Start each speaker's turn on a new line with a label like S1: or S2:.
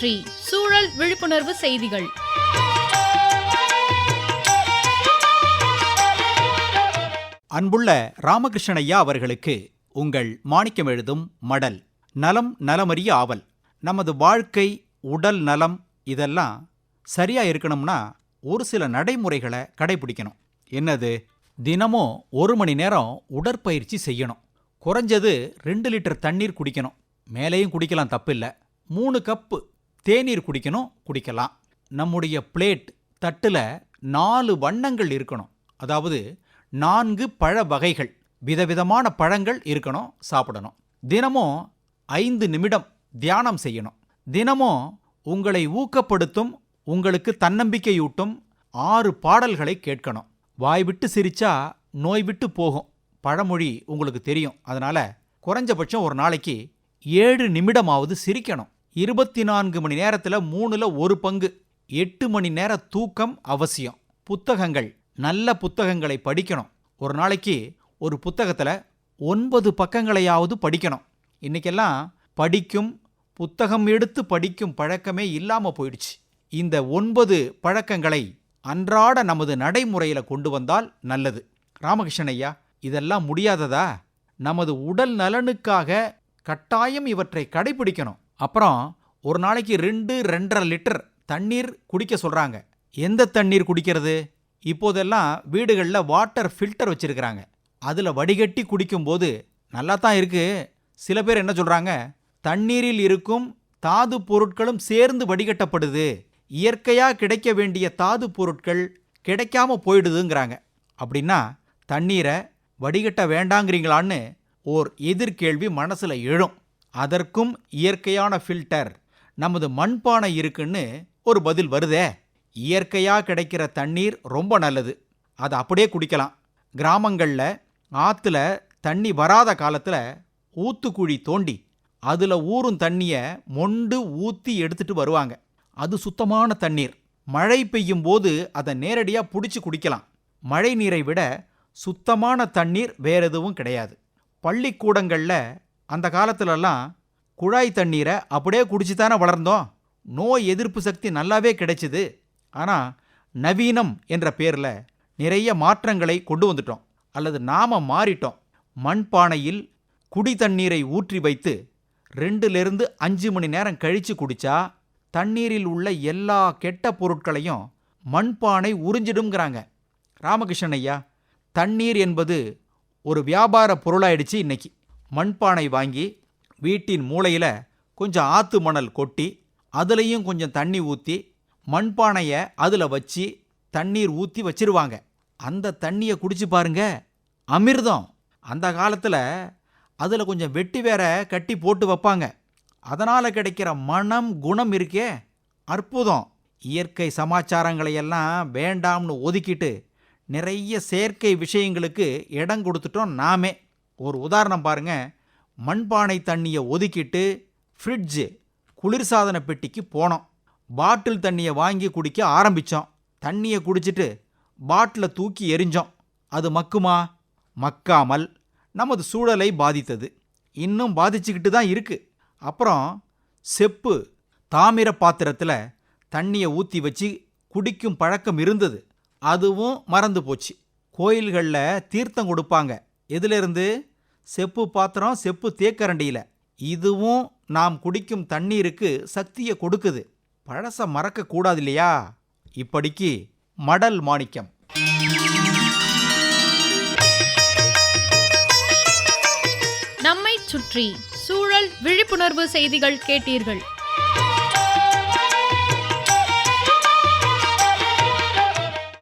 S1: சுற்றி சூழல் விழிப்புணர்வு செய்திகள்.
S2: அன்புள்ள ராமகிருஷ்ணய்யா அவர்களுக்கு உங்கள் மாணிக்கம் எழுதும் மடல் நலம் நலமறிய ஆவல். நமது வாழ்க்கை உடல் நலம் இதெல்லாம் சரியா இருக்கணும்னா ஒரு சில நடைமுறைகளை கடைபிடிக்கணும். என்னது? தினமும் ஒரு மணி நேரம் உடற்பயிற்சி செய்யணும். குறைஞ்சது ரெண்டு லிட்டர் தண்ணீர் குடிக்கணும். மேலேயும் குடிக்கலாம் தப்பில்லை. மூணு கப்பு தேநீர் குடிக்கணும் குடிக்கலாம். நம்முடைய பிளேட் தட்டில் நாலு வண்ணங்கள் இருக்கணும். அதாவது நான்கு பழ வகைகள் விதவிதமான பழங்கள் இருக்கணும் சாப்பிடணும். தினமும் ஐந்து நிமிடம் தியானம் செய்யணும். தினமும் உங்களை ஊக்கப்படுத்தும் உங்களுக்கு தன்னம்பிக்கையூட்டும் ஆறு பாடல்களை கேட்கணும். வாய் விட்டு சிரிச்சா நோய் விட்டு போகும். பழமொழி உங்களுக்கு தெரியும். அதனால் குறைஞ்சபட்சம் ஒரு நாளைக்கு ஏழு நிமிடமாவது சிரிக்கணும். இருபத்தி நான்கு மணி நேரத்தில் மூணுல ஒரு பங்கு. எட்டு மணி நேர தூக்கம் அவசியம். புத்தகங்கள் நல்ல புத்தகங்களை படிக்கணும். ஒரு நாளைக்கு ஒரு புத்தகத்தில் ஒன்பது பக்கங்களையாவது படிக்கணும். இன்னைக்கெல்லாம் படிக்கும் புத்தகம் எடுத்து படிக்கும் பழக்கமே இல்லாமல் போயிடுச்சு. இந்த ஒன்பது பழக்கங்களை அன்றாட நமது நடைமுறையில் கொண்டு வந்தால் நல்லது. ராமகிருஷ்ணன் ஐயா இதெல்லாம் முடியாததா? நமது உடல் நலனுக்காக கட்டாயம் இவற்றை கடைபிடிக்கணும். அப்புறம் ஒரு நாளைக்கு ரெண்டு ரெண்டரை லிட்டர் தண்ணீர் குடிக்க சொல்றாங்க. எந்த தண்ணீர் குடிக்கிறது? இப்போதெல்லாம் வீடுகளில் வாட்டர் ஃபில்டர் வச்சுருக்கிறாங்க. அதில் வடிகட்டி குடிக்கும்போது நல்லா தான் இருக்கு. சில பேர் என்ன சொல்றாங்க? தண்ணீரில் இருக்கும் தாது பொருட்களும் சேர்ந்து வடிகட்டப்படுது. இயற்கையா கிடைக்க வேண்டிய தாது பொருட்கள் கிடைக்காம போயிடுதுங்கிறாங்க. அப்படின்னா தண்ணீரை வடிகட்ட வேண்டாங்கிறீங்களான்னு ஓர் எதிர்கேள்வி மனசுல எழும். அதற்கும் இயற்கையான ஃபில்டர் நமது மண்பானை இருக்குன்னு ஒரு பதில் வருதே. இயற்கையாக கிடைக்கிற தண்ணீர் ரொம்ப நல்லது. அதை அப்படியே குடிக்கலாம். கிராமங்களில் ஆற்றுல தண்ணி வராத காலத்தில் ஊத்துக்குழி தோண்டி அதில் ஊறும் தண்ணியை மொண்டு ஊற்றி எடுத்துகிட்டு வருவாங்க. அது சுத்தமான தண்ணீர். மழை பெய்யும் போது அதை நேரடியாக பிடிச்சி குடிக்கலாம். மழை நீரை விட சுத்தமான தண்ணீர் வேற எதுவும் கிடையாது. பள்ளிக்கூடங்களில் அந்த காலத்துலலாம் குழாய் தண்ணீரை அப்படியே குடிச்சு தானே வளர்ந்தோம். நோய் எதிர்ப்பு சக்தி நல்லாவே கிடைச்சிது. ஆனால் நவீனம் என்ற பேரில் நிறைய மாற்றங்களை கொண்டு வந்துட்டோம். அல்லது நாம மாறிட்டோம். மண்பானையில் குடி தண்ணீரை ஊற்றி வைத்து ரெண்டுலேருந்து அஞ்சு மணி நேரம் கழித்து குடித்தா தண்ணீரில் உள்ள எல்லா கெட்ட பொருட்களையும் மண்பானை உறிஞ்சிடுங்கிறாங்க ராமகிருஷ்ணன் ஐயா தண்ணீர் என்பது ஒரு வியாபார பொருளாயிடுச்சு இன்னைக்கு. மண்பானை வாங்கி வீட்டின் மூலையில் கொஞ்சம் ஆற்று மணல் கொட்டி அதுலேயும் கொஞ்சம் தண்ணி ஊற்றி மண்பானையை அதில் வச்சு தண்ணீர் ஊற்றி வச்சிருவாங்க. அந்த தண்ணியை குடிச்சு பாருங்க அமிர்தம். அந்த காலத்தில் அதில் கொஞ்சம் வெட்டி வேற கட்டி போட்டு வைப்பாங்க. அதனால் கிடைக்கிற மனம் குணம் இருக்கே அற்புதம். இயற்கை சமாச்சாரங்களை எல்லாம் வேண்டாம்னு ஒதுக்கிட்டு நிறைய செயற்கை விஷயங்களுக்கு இடம் கொடுத்துட்டோம் நாமே. ஒரு உதாரணம் பாருங்க. மண்பானை தண்ணியை ஒதுக்கிட்டு ஃப்ரிட்ஜு குளிர்சாதன பெட்டிக்கு போனோம். பாட்டில் தண்ணியை வாங்கி குடிக்க ஆரம்பித்தோம் தண்ணியை குடிச்சிட்டு பாட்டிலை தூக்கி எரிஞ்சோம். அது மக்குமா? மக்காமல் நமது சூழலை பாதித்தது. இன்னும் பாதிச்சுக்கிட்டு தான் இருக்குது அப்புறம் செப்பு தாமிர பாத்திரத்தில் தண்ணியை ஊற்றி வச்சு குடிக்கும் பழக்கம் இருந்தது. அதுவும் மறந்து போச்சு. கோயில்களில் தீர்த்தம் கொடுப்பாங்க. எதிலிருந்து செப்பு பாத்திரம் செப்பு தேக்கரண்டியில். இதுவும் நாம் குடிக்கும் தண்ணீருக்கு சக்தியை கொடுக்குது. பழச மறக்கக்கூடாது இல்லையா இப்படிக்கு மடல் மாணிக்கம்.
S1: நம்மை சுற்றி சூழல் விழிப்புணர்வு செய்திகள் கேட்டீர்கள்.